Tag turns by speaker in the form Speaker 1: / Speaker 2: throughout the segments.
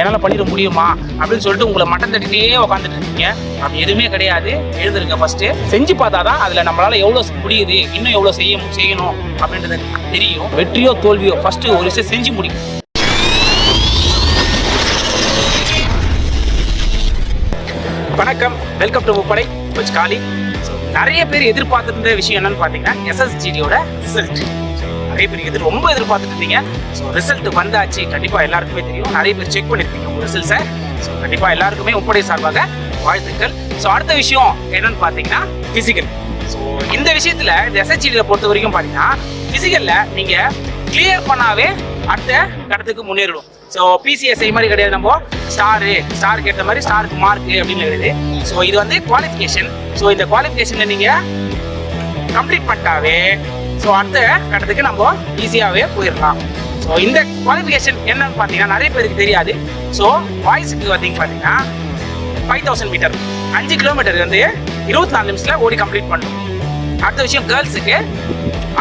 Speaker 1: என்னால் பண்ணிட முடியுமா அப்படின்னு சொல்லிட்டு உங்களை மட்டம் தட்டிட்டே உட்காந்துட்டு இருக்கீங்க. அப்படி எதுவுமே கிடையாது. எழுதுருங்க ஃபர்ஸ்ட் செஞ்சு பார்த்தா தான் அதில் நம்மளால் எவ்வளோ முடியுது இன்னும் எவ்வளோ செய்ய செய்யணும் அப்படின்றது தெரியும். வெற்றியோ தோல்வியோ ஃபர்ஸ்ட் ஒரு விஷயம் செஞ்சு முடியும் வணக்கம். வெல்கம் டு முப்படை கோச் காலி. நிறைய பேர் எதிர்பார்த்திருந்த விஷயம் என்னன்னு பார்த்தீங்கன்னா எஸ்எஸ்ஜிடியோட ரிசல்ட் நிறைய பேர் எதிர் ரொம்ப எதிர்பார்த்துட்டு இருந்தீங்க. ஸோ ரிசல்ட் வந்தாச்சு. கண்டிப்பாக எல்லாருக்குமே தெரியும். நிறைய பேர் செக் பண்ணியிருப்பீங்க உங்கள் ரிசல்ட்ஸை ஸோ கண்டிப்பாக எல்லாருக்குமே முப்படை சார்பாக வாழ்த்துக்கள். ஸோ அடுத்த விஷயம் என்னன்னு பார்த்தீங்கன்னா ஃபிசிக்கல் ஸோ இந்த விஷயத்தில் இந்த எஸ்எஸ்ஜிடியில் பொறுத்த வரைக்கும் பார்த்தீங்கன்னா ஃபிசிக்கலில் நீங்கள் கிளியர் பண்ணாவே அடுத்த கட்டத்துக்கு முன்னேறிடும். ஸோ பிசிஎஸ்ஐ மாதிரி கிடையாது நம்ம. ஸ்டாரு ஸ்டாருக்கு ஏற்ற மாதிரி ஸ்டாருக்கு மார்க் அப்படின்னு கிடையாது. ஸோ இது வந்து குவாலிஃபிகேஷன் ஸோ இந்த குவாலிஃபிகேஷனில் நீங்கள் கம்ப்ளீட் பண்ணிட்டாவே ஸோ அடுத்த கட்டத்துக்கு நம்ம ஈஸியாகவே போயிடலாம் ஸோ இந்த குவாலிஃபிகேஷன் என்னன்னு பார்த்தீங்கன்னா நிறைய பேருக்கு தெரியாது. ஸோ வாய்ஸுக்கு பார்த்தீங்க பார்த்தீங்கன்னா ஃபைவ் தௌசண்ட் மீட்டர் அஞ்சு கிலோமீட்டர் வந்து இருபத்தி நாலு நிமிஷத்தில் ஓடி கம்ப்ளீட் பண்ணணும் அடுத்த விஷயம் கேர்ள்ஸுக்கு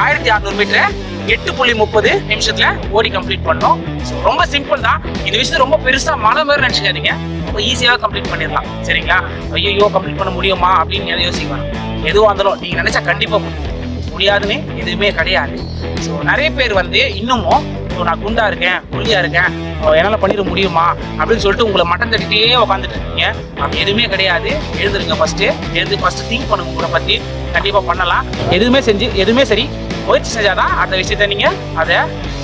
Speaker 1: ஆயிரத்தி அறநூறு மீட்டர் எட்டு புள்ளி முப்பது நிமிஷத்துல ஓடி கம்ப்ளீட் பண்ணோம். ஸோ ரொம்ப சிம்பிள் தான். இந்த விஷயம் ரொம்ப பெருசா மலை மாதிரி நினைச்சுக்காதீங்க. ரொம்ப ஈஸியாக கம்ப்ளீட் பண்ணிடலாம் சரிங்களா? ஐயோ கம்ப்ளீட் பண்ண முடியுமா? அப்படின்னு யோசிக்கலாம் எதுவாக இருந்தாலும் நீங்க நினைச்சா கண்டிப்பா முடியும் முடியாதுன்னு எதுவுமே கிடையாது. ஸோ நிறைய பேர் வந்து இன்னமும் ஸோ நான் குண்டா இருக்கேன் புள்ளியா இருக்கேன் என்னால் பண்ணிட முடியுமா? அப்படின்னு சொல்லிட்டு உங்களை மட்டம் தட்டிட்டே உட்காந்துட்டு இருக்கீங்க. அப்படி எதுவுமே கிடையாது. எழுந்துருங்க ஃபர்ஸ்ட் எழுந்து ஃபர்ஸ்ட் திங்க் பண்ணுங்க உங்களை பத்தி. கண்டிப்பா பண்ணலாம். எதுவுமே செஞ்சு எதுவுமே சரி முயற்சி செஞ்சாதான் அந்த விஷயத்த நீங்க அதை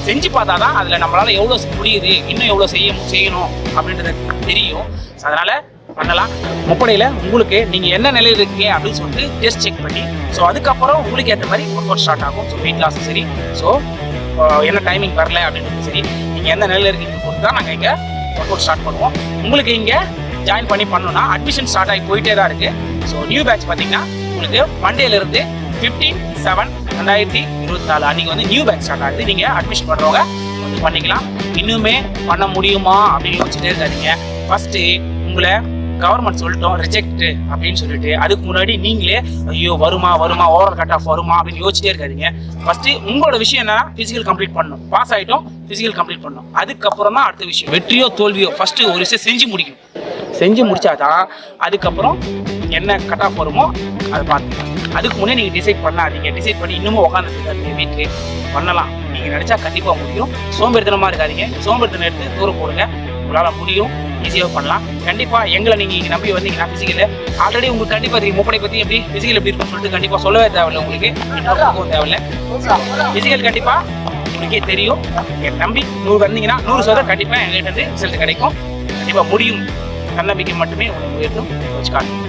Speaker 1: செஞ்சு பார்த்தாதான் அதுல நம்மளால எவ்வளவு முடியுது இன்னும் எவ்வளவு செய்ய செய்யணும் அப்படின்றது தெரியும். அதனால் அதனால பண்ணலாம். முப்படையில் உங்களுக்கு நீங்கள் என்ன நிலையில் இருக்கீங்க அப்படின்னு சொல்லிட்டு டெஸ்ட் செக் பண்ணி ஸோ அதுக்கப்புறம் உங்களுக்கு ஏற்ற மாதிரி ஒர்க் அவுட் ஸ்டார்ட் ஆகும். ஸோ வெயிட் லாஸும் சரி. ஸோ என்ன டைமிங் வரல அப்படின்றது சரி. நீங்கள் எந்த நிலையில் இருக்கீங்க பொறுத்து தான் நாங்கள் இங்கே ஒர்க் அவுட் ஸ்டார்ட் பண்ணுவோம். உங்களுக்கு இங்கே ஜாயின் பண்ணி பண்ணணும்னா அட்மிஷன் ஸ்டார்ட் ஆகி போயிட்டே தான் இருக்குது ஸோ நியூ பேட்ச் பார்த்தீங்கன்னா உங்களுக்கு மண்டேலேருந்து ஃபிஃப்டீன் செவன் ரெண்டாயிரத்தி இருபத்தி நாலு அன்றைக்கி வந்து நியூ பேட்ச் ஸ்டார்ட் ஆகுது. நீங்கள் அட்மிஷன் பண்ணுறவங்க வந்து பண்ணிக்கலாம். இன்னுமே பண்ண முடியுமா அப்படின்னு யோசிச்சுட்டே இருக்காதீங்க. ஃபஸ்ட்டு உங்களை கவர்மெண்ட் சொல்லிட்டோம் ரிஜெக்ட் அப்படின்னு சொல்லிட்டு அதுக்கு முன்னாடி நீங்களே ஐயோ வருமா வருமா ஓவர் கட் ஆஃப் வருமா அப்படின்னு யோசிச்சிட்டே இருக்காதிங்க. ஃபர்ஸ்ட் உங்களோட விஷயம் என்ன பிசிக்கல் கம்ப்ளீட் பண்ணணும். பாஸ் ஆகிட்டோம் பிசிக்கல் கம்ப்ளீட் பண்ணணும் அதுக்கப்புறம் தான் அடுத்த விஷயம். வெற்றியோ தோல்வியோ ஃபர்ஸ்ட் ஒரு விஷயம் செஞ்சு முடிக்கும் செஞ்சு முடிச்சாதான் அதுக்கப்புறம் என்ன கட் ஆஃப் வருமோ அதை பார்த்துக்கலாம். அதுக்கு முன்னே நீங்கள் டிசைட் பண்ணாதீங்க. டிசைட் பண்ணி இன்னமும் உட்காந்துருக்காதீங்க வீட்டுக்கு. பண்ணலாம். நீங்கள் நினச்சா கண்டிப்பாக முடியும். சோம்பேறித்தனமாக இருக்காதீங்க. சோம்பேறித்தனம் எடுத்து தூரம் போடுங்க. உங்களால் முடியும். ஈஸியாக பண்ணலாம். கண்டிப்பாக எங்களை நீங்கள் இங்கே நம்பி வந்தீங்கன்னா ஃபிசிக்கலில் ஆல்ரெடி உங்களுக்கு கண்டிப்பாக தெரியும். முப்படை பற்றி எப்படி ஃபிசிக்கல் எப்படி இருக்கும்னு சொல்லிட்டு கண்டிப்பாக சொல்லவே தேவையில்லை உங்களுக்கு. இன்னொரு தேவையில்லை. ஃபிசிக்கல் கண்டிப்பாக உங்களுக்கே தெரியும். என் நம்பி நூறு வந்தீங்கன்னா நூறு சதவீதம் கண்டிப்பாக எங்கள்கிட்ட ரிசல்ட் கிடைக்கும். கண்டிப்பாக முடியும். தன்னம்பிக்கை மட்டுமே உங்களுக்கு உயர்த்தும். வச்சுக்காங்க